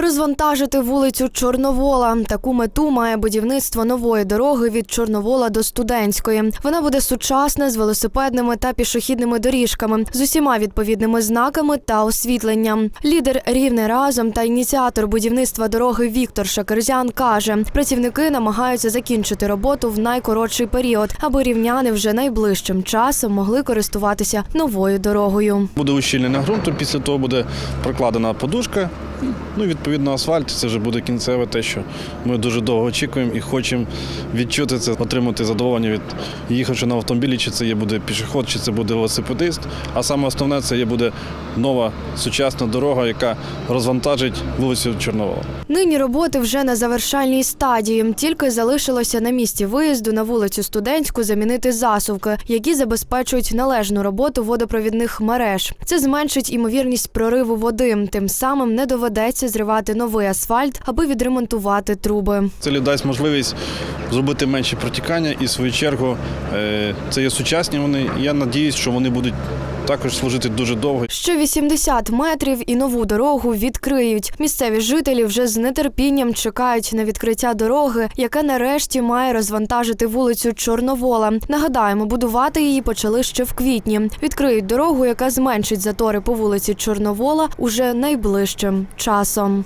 Розвантажити вулицю Чорновола. Таку мету має будівництво нової дороги від Чорновола до Студентської. Вона буде сучасна з велосипедними та пішохідними доріжками, з усіма відповідними знаками та освітленням. Лідер рівне разом та ініціатор будівництва дороги Віктор Шакерзян каже: працівники намагаються закінчити роботу в найкоротший період, аби рівняни вже найближчим часом могли користуватися новою дорогою. Буде ущільнення ґрунту, після того буде прокладена подушка. Ну, і, відповідно, асфальт це вже буде кінцеве те, що ми дуже довго очікуємо і хочемо відчути це, отримати задоволення від їхавши на автомобілі, чи це є буде пішоход, чи це буде велосипедист. А саме основне це є буде нова сучасна дорога, яка розвантажить вулицю Чорновола. Нині роботи вже на завершальній стадії. Тільки залишилося на місці виїзду на вулицю Студентську замінити засувки, які забезпечують належну роботу водопровідних мереж. Це зменшить імовірність прориву води. Тим самим не доведеться зривати новий асфальт, аби відремонтувати труби. Це дасть можливість зробити менше протікання і в свою чергу е, це є сучасні вони. Я надіюсь, що вони будуть також служити дуже довго. Що 80 метрів і нову дорогу відкриють. Місцеві жителі вже з нетерпінням чекають на відкриття дороги, яка нарешті має розвантажити вулицю Чорновола. Нагадаємо, будувати її почали ще в квітні. Відкриють дорогу, яка зменшить затори по вулиці Чорновола уже найближчим часом.